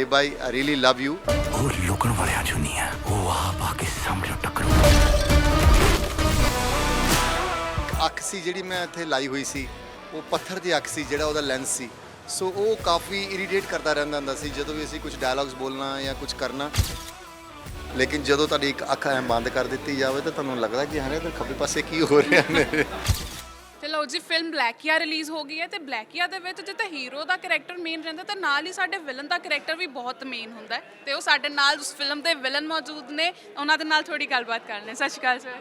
Dev by I really love you ਉਹ ਲੁਕਣ ਵਾਲਿਆਂ ਚੋਂ ਨਹੀਂ ਹੈ ਉਹ ਆਪ ਆ ਕੇ ਸਾਹਮਣੇ ਟੱਕਰੂ ਅੱਖ ਸੀ ਜਿਹੜੀ ਮੈਂ ਇੱਥੇ ਲਾਈ ਹੋਈ ਸੀ ਉਹ ਪੱਥਰ ਦੀ ਅੱਖ ਸੀ ਜਿਹੜਾ ਉਹਦਾ ਲੈਂਸ ਸੀ ਸੋ ਉਹ ਕਾਫੀ ਇਰੀਟੇਟ ਕਰਦਾ ਰਹਿੰਦਾ ਹੁੰਦਾ ਸੀ ਜਦੋਂ ਵੀ ਅਸੀਂ ਕੁਝ ਡਾਇਲੌਗਸ ਬੋਲਣਾ ਜਾਂ ਕੁਝ ਕਰਨਾ ਲੇਕਿਨ ਜਦੋਂ ਤੁਹਾਡੀ ਇੱਕ ਅੱਖ ਐਂ ਬੰਦ ਕਰ ਦਿੱਤੀ ਜਾਵੇ ਤਾਂ ਤੁਹਾਨੂੰ ਲੱਗਦਾ ਕਿ ਹਰੇ ਤਾਂ ਖੱਬੇ ਪਾਸੇ ਕੀ ਹੋ ਰਿਹਾ ਮੇਰੇ ਤੇ ਲਓ ਜੀ ਫਿਲਮ ਬਲੈਕੀਆ ਰਿਲੀਜ਼ ਹੋ ਗਈ ਹੈ ਤੇ ਬਲੈਕੀਆ ਦੇ ਵਿੱਚ ਜਿੱਥੇ ਹੀਰੋ ਦਾ ਕੈਰੈਕਟਰ ਮੇਨ ਰਹਿੰਦਾ ਤੇ ਨਾਲ ਹੀ ਸਾਡੇ ਵਿਲਨ ਦਾ ਕੈਰੈਕਟਰ ਵੀ ਬਹੁਤ ਮੇਨ ਹੁੰਦਾ ਹੈ ਤੇ ਉਹ ਸਾਡੇ ਨਾਲ ਉਸ ਫਿਲਮ ਦੇ ਵਿਲਨ ਮੌਜੂਦ ਨੇ। ਉਹਨਾਂ ਦੇ ਨਾਲ ਥੋੜੀ ਗੱਲਬਾਤ ਕਰ ਲੈ ਸਤਿ ਸ਼੍ਰੀ ਅਕਾਲ ਸਰ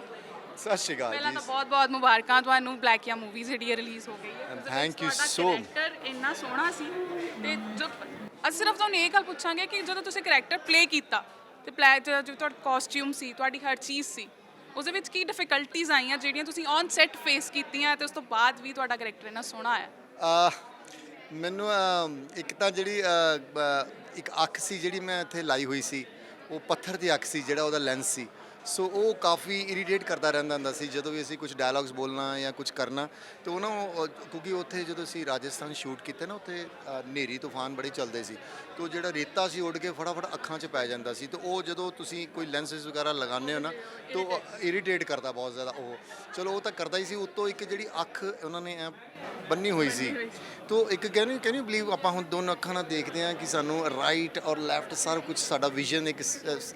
ਸਤਿ ਸ਼੍ਰੀ ਅਕਾਲ ਪਹਿਲਾਂ ਜੀ। ਤਾਂ ਬਹੁਤ ਬਹੁਤ ਮੁਬਾਰਕਾਂ ਤੁਹਾਨੂੰ ਬਲੈਕੀਆ ਮੂਵੀ ਜਿਹੜੀ ਰਿਲੀਜ਼ ਹੋ ਗਈ ਹੈ। And thank you so- character ਇੰਨਾ ਸੋਹਣਾ ਸੀ ਤੇ ਜੋ ਅਸੀਂ ਸਿਰਫ ਤੁਹਾਨੂੰ ਇਹ ਗੱਲ ਪੁੱਛਾਂਗੇ ਕਿ ਜਦੋਂ ਤੁਸੀਂ ਕੈਰੈਕਟਰ ਪਲੇ ਕੀਤਾ ਤੇ ਪਲੇ ਜੋ ਤੁਹਾਡਾ ਕਾਸਟਿਊਮ ਸੀ ਤੁਹਾਡੀ ਹਰ ਚੀਜ਼ ਸੀ ਉਹਦੇ ਵਿੱਚ ਕੀ ਡਿਫਿਕਲਟੀਆਂ ਆਈਆਂ ਜਿਹੜੀਆਂ ਤੁਸੀਂ ਔਨ ਸੈੱਟ ਫੇਸ ਕੀਤੀਆਂ ਤੇ ਉਸ ਤੋਂ ਬਾਅਦ ਵੀ ਤੁਹਾਡਾ ਕੈਰੈਕਟਰ ਇੰਨਾ ਸੋਹਣਾ ਆਇਆ? ਅਹ ਮੈਨੂੰ ਅਹ, ਇੱਕ ਤਾਂ ਜਿਹੜੀ ਅਹ, ਬ- ਇੱਕ ਅੱਖ ਸੀ ਜਿਹੜੀ ਮੈਂ ਇੱਥੇ ਲਾਈ ਹੋਈ ਸੀ ਉਹ ਪੱਥਰ ਦੀ ਅੱਖ ਸੀ ਜਿਹੜਾ ਉਹਦਾ ਲੈਂਸ ਸੀ। ਸੋ ਉਹ ਕਾਫੀ ਇਰੀਟੇਟ ਕਰਦਾ ਰਹਿੰਦਾ ਹੁੰਦਾ ਸੀ ਜਦੋਂ ਵੀ ਅਸੀਂ ਕੁਝ ਡਾਇਲੌਗਸ ਬੋਲਣਾ ਜਾਂ ਕੁਝ ਕਰਨਾ। ਤੇ ਉਹਨਾਂ ਕਿਉਂਕਿ ਉੱਥੇ ਜਦੋਂ ਅਸੀਂ ਰਾਜਸਥਾਨ ਸ਼ੂਟ ਕੀਤੇ ਨਾ ਉੱਥੇ ਅਹ, ਹਨੇਰੀ ਤੂਫਾਨ ਬੜੇ ਚੱਲਦੇ ਸੀ। ਤੇ ਉਹ ਜਿਹੜਾ ਰੇਤਾ ਸੀ ਉੱਡ ਕੇ ਫਟਾਫਟ ਅੱਖਾਂ 'ਚ ਪੈ ਜਾਂਦਾ ਸੀ। ਤੇ ਉਹ ਜਦੋਂ ਤੁਸੀਂ ਕੋਈ ਲੈਂਸਸ ਵਗੈਰਾ ਲਗਾਉਂਦੇ ਹੋ ਨਾ ਤਾਂ ਇਰੀਟੇਟ ਕਰਦਾ ਬਹੁਤ ਜ਼ਿਆਦਾ ਉਹ। ਚਲੋ ਉਹ ਤਾਂ ਕਰਦਾ ਹੀ ਸੀ। ਉੱਤੋਂ ਇੱਕ ਜਿਹੜੀ ਅੱਖ ਉਹਨਾਂ ਨੇ ਬੰਨੀ ਹੋਈ ਸੀ। ਤੋ ਇੱਕ can you can you believe ਆਪਾਂ ਹੁਣ ਦੋਨੋਂ ਅੱਖਾਂ ਨਾਲ ਦੇਖਦੇ ਹਾਂ ਕਿ ਸਾਨੂੰ ਰਾਈਟ ਔਰ ਲੈਫਟ ਸਾਰਾ ਕੁਝ ਸਾਡਾ ਵਿਜ਼ਨ ਇੱਕ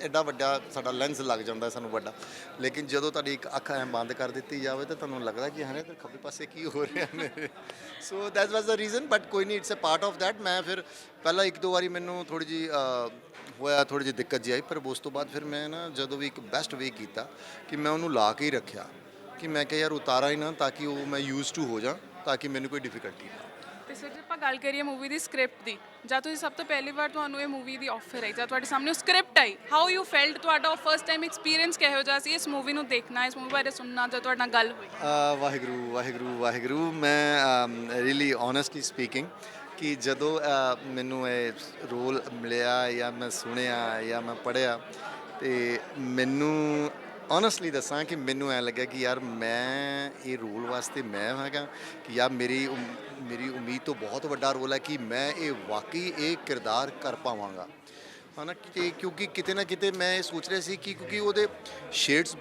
ਐਡਾ ਵੱਡਾ ਸਾਡਾ ਲੈਂਸ ਲੱਗ ਜਾਂਦਾ ਸਾਨੂੰ। ਤੁਹਾਨੂੰ ਵੱਡਾ। ਲੇਕਿਨ ਜਦੋਂ ਤੁਹਾਡੀ ਇੱਕ ਅੱਖ ਐਂ ਬੰਦ ਕਰ ਦਿੱਤੀ ਜਾਵੇ ਤਾਂ ਤੁਹਾਨੂੰ ਲੱਗਦਾ ਕਿ ਹਰੇ ਤਾਂ ਖੱਬੇ ਪਾਸੇ ਕੀ ਹੋ ਰਿਹਾ ਮੇਰੇ so that was the reason but ਕੋਈ ਨਹੀਂ it's a part of that ਮੈਂ ਫਿਰ ਪਹਿਲਾਂ ਇੱਕ ਦੋ ਵਾਰੀ ਮੈਨੂੰ ਥੋੜੀ ਜੀ ਹੋਇਆ ਥੋੜੀ ਜਿਹੀ ਦਿੱਕਤ ਜੀ ਆਈ, ਪਰ ਉਸ ਤੋਂ ਬਾਅਦ ਫਿਰ ਮੈਂ ਨਾ ਜਦੋਂ ਵੀ ਇੱਕ ਬੈਸਟ ਵੇ ਕੀਤਾ ਕਿ ਮੈਂ ਉਹਨੂੰ ਲਾ ਕੇ ਹੀ ਰੱਖਿਆ। ਕਿ ਮੈਂ ਕਿਹਾ, ਯਾਰ, ਉਤਾਰਾ ਹੀ ਨਾ ਤਾਂ ਕਿ ਉਹ ਮੈਂ ਯੂਜ਼ ਟੂ ਹੋ ਜਾ ਤਾਂ ਕਿ ਮੈਨੂੰ ਕੋਈ ਡਿਫਿਕਲਟੀ ਨਾ ਸਰ, ਜੇ ਆਪਾਂ ਗੱਲ ਕਰੀਏ ਮੂਵੀ ਦੀ ਸਕ੍ਰਿਪਟ ਦੀ, ਜਾਂ ਤੁਸੀਂ ਸਭ ਤੋਂ ਪਹਿਲੀ ਵਾਰ ਤੁਹਾਨੂੰ ਇਹ ਮੂਵੀ ਦੀ ਆਫਰ ਆਈ, ਜਾਂ ਤੁਹਾਡੇ ਸਾਹਮਣੇ ਉਹ ਸਕ੍ਰਿਪਟ ਆਈ ਹਾਊ ਯੂ ਫੈਲਟ ਤੁਹਾਡਾ ਫਰਸਟ ਟਾਈਮ ਐਕਸਪੀਰੀਅੰਸ ਕਿਹੋ ਜਿਹਾ ਸੀ ਇਸ ਮੂਵੀ ਨੂੰ ਦੇਖਣਾ, ਇਸ ਮੂਵੀ ਬਾਰੇ ਸੁਣਨਾ, ਜਾਂ ਤੁਹਾਡੇ ਨਾਲ ਗੱਲ ਹੋਈ? ਵਾਹਿਗੁਰੂ ਵਾਹਿਗੁਰੂ ਵਾਹਿਗੁਰੂ, ਮੈਂ ਰੀਲੀ ਓਨੈਸਟਲੀ ਸਪੀਕਿੰਗ ਕਿ ਜਦੋਂ ਮੈਨੂੰ ਇਹ ਰੋਲ ਮਿਲਿਆ, ਜਾਂ ਮੈਂ ਸੁਣਿਆ, ਜਾਂ ਮੈਂ ਪੜਿਆ ਤੇ ਮੈਨੂੰ ਓਨੈਸਟਲੀ ਦੱਸਾਂ ਕਿ ਮੈਨੂੰ ਐ ਲੱਗਿਆ ਕਿ ਯਾਰ ਮੈਂ ਇਹ ਰੋਲ ਵਾਸਤੇ ਮੈਂ ਹੈਗਾ ਕਿ ਯਾਰ ਮੇਰੀ ਉਮ- ਮੇਰੀ ਉਮੀਦ ਤੋਂ ਬਹੁਤ ਵੱਡਾ ਰੋਲ ਹੈ ਕਿ ਮੈਂ ਇਹ ਵਾਕਈ ਇਹ ਕਿਰਦਾਰ ਕਰ ਪਾਵਾਂਗਾ। ਹਨਾ, ਕਿ ਕਿਉਂਕਿ ਕਿਤੇ ਨਾ ਕਿਤੇ ਮੈਂ ਇਹ ਸੋਚ ਰਿਹਾ ਸੀ ਕਿ ਕਿਉਂਕਿ ਉਹਦੇ ਸ਼ੇਡਸ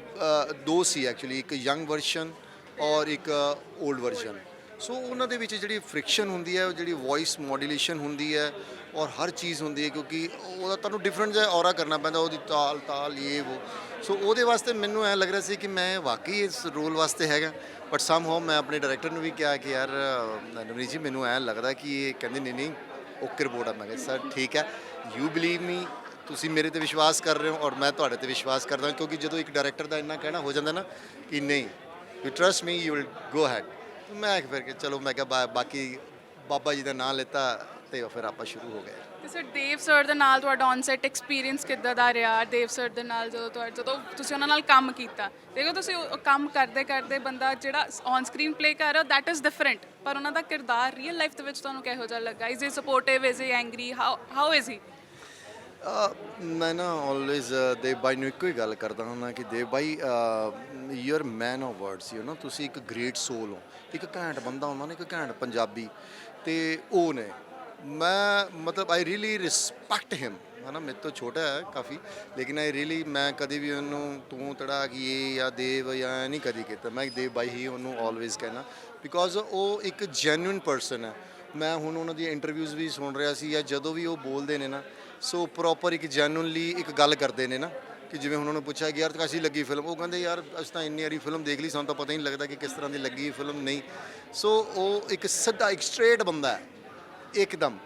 ਦੋ ਸੀ ਐਕਚੁਅਲੀ ਇੱਕ ਯੰਗ ਵਰਸ਼ਨ ਔਰ ਇੱਕ 올ਡ ਵਰਸ਼ਨ ਸੋ ਉਹਨਾਂ ਦੇ ਵਿੱਚ ਜਿਹੜੀ ਫ੍ਰਿਕਸ਼ਨ ਹੁੰਦੀ ਹੈ ਜਿਹੜੀ ਵੌਇਸ ਮੋਡੂਲੇਸ਼ਨ ਹੁੰਦੀ ਹੈ ਔਰ ਹਰ ਚੀਜ਼ ਹੁੰਦੀ ਹੈ ਕਿਉਂਕਿ ਉਹਦਾ ਤੁਹਾਨੂੰ ਡਿਫਰੈਂਟ ਜਿਹਾ ਔਰਾ ਕਰਨਾ ਪੈਂਦਾ ਉਹਦੀ ਤਾਲ ਤਾਲ ਇਹ ਉਹ। ਸੋ ਉਹਦੇ ਵਾਸਤੇ ਮੈਨੂੰ ਐ ਲੱਗ ਰਿਹਾ ਸੀ ਕਿ ਮੈਂ ਵਾਕਈ ਇਸ ਰੋਲ ਵਾਸਤੇ ਹੈਗਾ ਬਟ ਸਮ ਹੋ ਮੈਂ ਆਪਣੇ ਡਾਇਰੈਕਟਰ ਨੂੰ ਵੀ ਕਿਹਾ ਕਿ ਯਾਰ ਅ, ਨਵਨੀਤ ਜੀ ਮੈਨੂੰ ਐ ਲੱਗਦਾ ਕਿ ਇਹ ਕਹਿੰਦੇ ਨਹੀਂ ਨਹੀਂ ਓਕੇ ਰਿਪੋਰਟ ਆ। ਮੈਂ ਕਿਹਾ ਸਰ ਠੀਕ ਹੈ। ਯੂ ਬਲੀਵ ਮੀ ਤੁਸੀਂ ਮੇਰੇ ਤੇ ਵਿਸ਼ਵਾਸ ਕਰ ਰਹੇ ਹੋ ਔਰ ਮੈਂ ਤੁਹਾਡੇ ਤੇ ਵਿਸ਼ਵਾਸ ਕਰਦਾ ਕਿਉਂਕਿ ਜਦੋਂ ਇੱਕ ਡਾਇਰੈਕਟਰ ਦਾ ਇੰਨਾ ਕਹਿਣਾ ਹੋ ਜਾਂਦਾ ਨਾ ਕਿ ਨਹੀਂ you trust me you will go head ਮੈਂ ਫਿਰ ਕਿ ਚਲੋ ਮੈਂ ਕਿਹਾ ਬਾ- ਬਾਕੀ ਬਾਬਾ ਜੀ ਦਾ ਨਾਮ ਲਿੱਤਾ ਤੇ ਫਿਰ ਆਪਾਂ ਸ਼ੁਰੂ ਹੋ ਗਏ। ਤੇ ਸਰ ਦੇਵ ਸਰ ਦੇ ਨਾਲ ਤੁਹਾਡਾ ਔਨ ਐਕਸਪੀਰੀਅੰਸ ਕਿੱਦਾਂ ਦਾ ਰਿਹਾ? ਦੇਵ ਸਰ ਦੇ ਨਾਲ ਜਦੋਂ ਤੁਹਾ- ਜਦੋਂ ਤੁਸੀਂ ਉਹਨਾਂ ਨਾਲ ਕੰਮ ਕੀਤਾ, ਦੇਖੋ ਤੁਸੀਂ ਉਹ- ਉਹ ਕੰਮ ਕਰਦੇ ਕਰਦੇ ਬੰਦਾ ਜਿਹੜਾ ਔਨ ਸਕਰੀਨ ਪਲੇ ਕਰ ਰਿਹਾ ਦੈਟ ਇਜ਼ ਡਿਫਰੈਂਟ ਪਰ ਉਹਨਾਂ ਦਾ ਕਿਰਦਾਰ ਰੀਅਲ ਲਾਈਫ ਦੇ ਵਿੱਚ ਤੁਹਾਨੂੰ ਕਿਹੋ ਜਿਹਾ ਲੱਗਾ? Is he supportive is he angry how how is he ਮੈਂ ਨਾ ਆਲਵੇਜ਼ ਦੇਵ ਬਾਈ ਨੂੰ ਇੱਕੋ ਹੀ ਗੱਲ ਕਰਦਾ ਹੁੰਦਾ ਕਿ ਦੇਵ ਬਾਈ you are man of words you ਨਾ ਤੁਸੀਂ ਇੱਕ ਗ੍ਰੇਟ ਸੋਲ ਹੋ। ਇੱਕ ਘੈਂਟ ਬੰਦਾ ਹੁੰਦਾ ਨਾ, ਇੱਕ ਘੈਂਟ ਪੰਜਾਬੀ। ਤੇ ਉਹ ਨੇ, ਮੈਂ ਮਤਲਬ ਆਈ ਰੀਲੀ ਰਿਸਪੈਕਟ ਹਿਮ ਹਨਾ, ਮੇਰੇ ਤੋਂ ਛੋਟਾ ਹੈ ਕਾਫੀ, ਲੇਕਿਨ ਆਈ ਰੀਲੀ ਮੈਂ ਕਦੇ ਵੀ ਉਹਨੂੰ ਤੂੰ ਤੜਾ ਕਿ ਇਹ ਜਾਂ ਦੇਵ ਜਾਂ ਨਹੀਂ ਕਦੀ ਕੀਤਾ। ਮੈਂ ਦੇਵ ਬਾਈ ਹੀ ਉਹਨੂੰ ਆਲਵੇਜ਼ ਕਹਿਣਾ। ਬਿਕੋਜ਼ ਉਹ ਇੱਕ ਜੈਨੂਇਨ ਪਰਸਨ ਹੈ। ਮੈਂ ਹੁਣ ਉਹਨਾਂ ਦੀ ਇੰਟਰਵਿਊਜ਼ ਵੀ ਸੁਣ ਰਿਹਾ ਸੀ ਜਾਂ ਜਦੋਂ ਵੀ ਉਹ ਬੋਲਦੇ ਨੇ ਨਾ ਸੋ ਪ੍ਰੋਪਰ ਇੱਕ ਜੈਨੂਇਨਲੀ ਇੱਕ ਗੱਲ ਕਰਦੇ ਨੇ ਨਾ, ਕਿ ਜਿਵੇਂ ਉਹਨਾਂ ਨੂੰ ਪੁੱਛਿਆ ਕਿ ਯਾਰ ਕਾਸੀ ਲੱਗੀ ਫਿਲਮ ਉਹ ਕਹਿੰਦੇ ਯਾਰ ਅਸੀਂ ਤਾਂ ਇੰਨੀ ਵਾਰੀ ਫਿਲਮ ਦੇਖ ਲਈ, ਸਾਨੂੰ ਤਾਂ ਪਤਾ ਹੀ ਨਹੀਂ ਲੱਗਦਾ ਕਿ ਕਿਸ ਤਰ੍ਹਾਂ ਦੀ ਲੱਗੀ ਫਿਲਮ ਨਹੀਂ। ਸੋ ਉਹ ਇੱਕ ਸਿੱਧਾ ਇੱਕ ਸਟ੍ਰੇਟ ਬੰਦਾ ਹੈ, ਇੱਕਦਮ।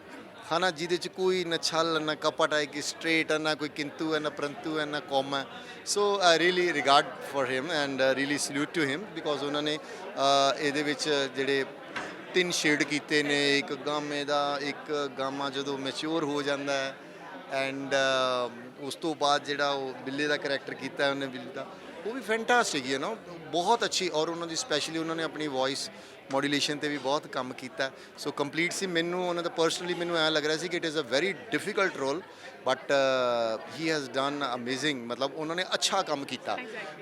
ਖਾਣਾ ਜਿਹਦੇ ਚ ਕੋਈ ਨਾ ਛਲ, ਨਾ ਕਪਟ ਹੈ, ਕਿ ਸਟ੍ਰੇਟ ਹੈ, ਨਾ ਕੋਈ ਕਿੰਤੂ ਹੈ, ਨਾ ਪ੍ਰੰਤੂ ਹੈ, ਨਾ ਕੌਮਾ ਹੈ। So I really regard for him and really salute to him because ਉਹਨਾਂ ਨੇ ਇਹਦੇ ਵਿੱਚ ਜਿਹੜੇ ਤਿੰਨ ਸ਼ੇਡ ਕੀਤੇ ਨੇ, ਇੱਕ ਗਾਮੇ ਦਾ, ਇੱਕ ਗਾਮਾ ਜਦੋਂ ਮੈਚੁਰ ਹੋ ਜਾਂਦਾ ਹੈ ਐਂਡ um, ਉਸ ਤੋਂ ਬਾਅਦ ਜਿਹੜਾ ਉਹ ਬਿੱਲੇ ਦਾ ਕੈਰੈਕਟਰ ਕੀਤਾ ਉਹਨੇ ਬਿੱਲੇ ਦਾ, ਉਹ ਵੀ ਫੈਂਟਾਸਟਿਕ ਹੈ ਨਾ ਬਹੁਤ ਅੱਛੀ ਔਰ ਉਹਨਾਂ ਦੀ ਸਪੈਸ਼ਲੀ ਉਹਨਾਂ ਨੇ ਆਪਣੀ ਵੌਇਸ ਮੋਡੂਲੇਸ਼ਨ ਤੇ ਵੀ ਬਹੁਤ ਕੰਮ ਕੀਤਾ। ਸੋ ਕੰਪਲੀਟ ਸੀ। ਮੈਨੂੰ ਉਹਨਾਂ ਦਾ ਪਰਸਨਲੀ ਮੈਨੂੰ ਐ ਲੱਗ ਰਿਹਾ ਸੀ ਕਿ it is a very difficult role but he has done amazing ਮਤਲਬ ਉਹਨਾਂ ਨੇ ਅੱਛਾ ਕੰਮ ਕੀਤਾ।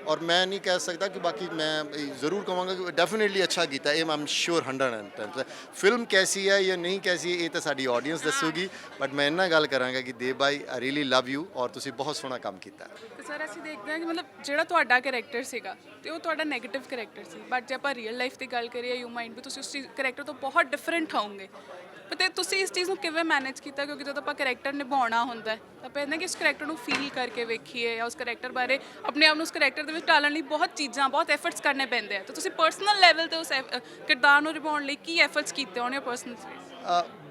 ਔਰ ਮੈਂ ਨਹੀਂ ਕਹਿ ਸਕਦਾ ਕਿ ਬਾਕੀ ਮੈਂ ਜ਼ਰੂਰ ਕਹਾਂਗਾ ਕਿ ਡੈਫੀਨਿਟਲੀ ਅੱਛਾ ਕੀਤਾ। ਇਹ ਆਮ ਸ਼ੋਰ 100% ਫਿਲਮ ਕੈਸੀ ਹੈ ਜਾਂ ਨਹੀਂ ਕੈਸੀ ਇਹ ਤਾਂ ਸਾਡੀ ਆਡੀਅנס ਦੱਸੂਗੀ। ਬਟ ਮੈਂ ਇਹਨਾਂ ਗੱਲ ਕਰਾਂਗਾ ਕਿ ਦੇ ਬਾਈ ਆਈ ਰੀਲੀ ਲਵ ਯੂ ਔਰ ਤੁਸੀਂ ਬਹੁਤ ਸੋਹਣਾ ਕੰਮ ਕੀਤਾ। ਸਰ ਅਸੀਂ ਦੇਖਦੇ ਹਾਂ ਕਿ ਮਤਲਬ ਜਿਹੜਾ ਤੁਹਾਡਾ ਕੈਰੈਕਟਰ ਸੀਗਾ ਤੇ ਉਹ ਤੁਹਾਡਾ ਨੈਗੇਟਿਵ ਕੈਰੈਕਟਰ ਸੀ। ਬਟ ਜੇ ਆਪਾਂ ਰੀਅਲ ਲਾਈਫ ਦੀ ਗੱਲ ਕਰੀਏ ਮਾਈਂਡ ਵੀ ਤੁਸੀਂ ਉਸ ਚੀਜ਼ ਕੈਰੈਕਟਰ ਤੋਂ ਬਹੁਤ ਡਿਫਰੈਂਟ ਹੋਵੋਗੇ। ਤੇ ਤੁਸੀਂ ਇਸ ਚੀਜ਼ ਨੂੰ ਕਿਵੇਂ ਮੈਨੇਜ ਕੀਤਾ? ਕਿਉਂਕਿ ਜਦੋਂ ਆਪਾਂ ਕੈਰੈਕਟਰ ਨਿਭਾਉਣਾ ਹੁੰਦਾ ਹੈ, ਤਾਂ ਆਪਾਂ ਇਹਨੇ ਕਿ ਇਸ ਕੈਰੈਕਟਰ ਨੂੰ ਫੀਲ ਕਰਕੇ ਵੇਖੀਏ ਜਾਂ ਉਸ ਕੈਰੈਕਟਰ ਬਾਰੇ ਆਪਣੇ ਆਪ ਨੂੰ ਉਸ ਕੈਰੈਕਟਰ ਦੇ ਵਿੱਚ ਢਾਲਣ ਲਈ ਬਹੁਤ ਚੀਜ਼ਾਂ ਬਹੁਤ ਐਫਰਟਸ ਕਰਨੇ ਪੈਂਦੇ ਆ। ਤਾਂ ਤੁਸੀਂ ਪਰਸਨਲ ਲੈਵਲ ਤੇ ਉਸ ਐਫ- ਕਿਰਦਾਰ ਨੂੰ ਨਿਭਾਉਣ ਲਈ ਕੀ ਐਫਰਟਸ ਕੀਤੇ ਹੋਣੇ ਪਰਸਨਲ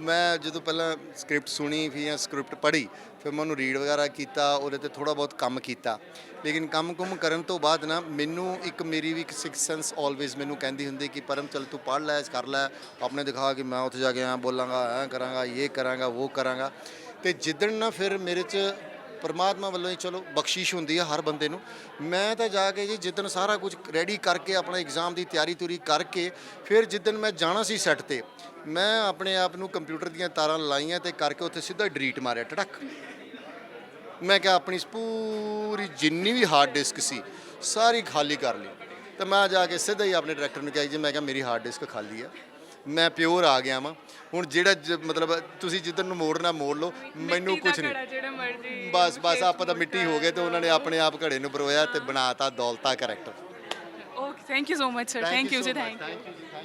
ਮੈਂ ਜਦੋਂ ਪਹਿਲਾਂ ਸਕ੍ਰਿਪਟ ਸੁਣੀ, ਫਿਰ ਜਾਂ ਸਕ੍ਰਿਪਟ ਪੜ੍ਹੀ, ਫਿਰ ਮੈਂ ਉਹਨੂੰ ਰੀਡ ਵਗੈਰਾ ਕੀਤਾ, ਉਹਦੇ ਤੇ ਥੋੜਾ ਬਹੁਤ ਕੰਮ ਕੀਤਾ। ਲੇਕਿਨ ਕੰਮ-ਕੁਮ ਕਰਨ ਤੋਂ ਬਾਅਦ ਨਾ, ਮੈਨੂੰ ਇੱਕ ਮੇਰੀ ਵੀ ਇੱਕ ਸਿਕਸ ਸੈਂਸ ਆਲਵੇਜ਼ ਮੈਨੂੰ ਕਹਿੰਦੀ ਹੁੰਦੀ ਕਿ, ਪਰਮ, ਚਲ ਤੂੰ ਪੜ੍ਹ ਲੈ, ਕਰ ਲੈ, ਆਪਣੇ ਦਿਖਾ ਕਿ ਮੈਂ ਉੱਥੇ ਜਾ ਕੇ ਐਂ ਬੋਲਾਂਗਾ, ਐਂ ਕਰਾਂਗਾ, ਇਹ ਕਰਾਂਗਾ, ਉਹ ਕਰਾਂਗਾ। ਤੇ ਜਿੱਦਣ ਨਾ ਫਿਰ ਮੇਰੇ 'ਚ ਪਰਮਾਤਮਾ ਵੱਲੋਂ ਹੀ ਚਲੋ ਬਖਸ਼ਿਸ਼ ਹੁੰਦੀ ਹੈ ਹਰ ਬੰਦੇ ਨੂੰ। ਮੈਂ ਤਾਂ ਜਾ ਕੇ ਜੀ ਜਿੱਦਣ ਸਾਰਾ ਕੁਝ ਰੈਡੀ ਕਰਕੇ ਆਪਣਾ ਐਗਜ਼ਾਮ ਦੀ ਤਿਆਰੀ ਤੁਰੀ ਕਰਕੇ ਫਿਰ ਜਿੱਦਣ ਮੈਂ ਜਾਣਾ ਸੀ ਸੈੱਟ ਤੇ, ਮੈਂ ਆਪਣੇ ਆਪ ਨੂੰ ਕੰਪਿਊਟਰ ਦੀਆਂ ਤਾਰਾਂ ਲਾਈਆਂ ਤੇ ਕਰਕੇ ਉੱਥੇ ਸਿੱਧਾ ਡਿਲੀਟ ਮਾਰਿਆ ਟੜਕ ਮੈਂ ਕਿਹਾ ਆਪਣੀ ਪੂਰੀ ਜਿੰਨੀ ਵੀ ਹਾਰਡ ਡਿਸਕ ਸੀ, ਸਾਰੀ ਖਾਲੀ ਕਰ ਲਈ। ਤੇ ਮੈਂ ਜਾ ਕੇ ਸਿੱਧਾ ਹੀ ਆਪਣੇ ਡਾਇਰੈਕਟਰ ਨੂੰ ਕਿਹਾ ਜੀ, ਮੈਂ ਕਿਹਾ ਮੇਰੀ ਹਾਰਡ ਡਿਸਕ ਖਾਲੀ ਆ। ਮੈਂ ਪਿਓਰ ਆ ਗਿਆ ਵਾਂ। ਹੁਣ ਜਿਹੜਾ ਜ- ਮਤਲਬ ਤੁਸੀਂ ਜਿੱਦਣ ਨੂੰ ਮੋੜਨਾ ਮੋੜ ਲਓ ਮੈਨੂੰ ਕੁਝ ਨਹੀਂ। ਜਿਹੜਾ ਮਰਜ਼ੀ ਬਸ ਬਸ ਆਪਾਂ ਤਾਂ ਮਿੱਟੀ ਹੋ ਗਏ ਤੇ ਉਹਨਾਂ ਨੇ ਆਪਣੇ ਆਪ ਘੜੇ ਨੂੰ ਪਰੋਇਆ ਤੇ ਬਣਾਤਾ ਦੌਲਤਾ character. Okay thank you so much sir thank you ji thank you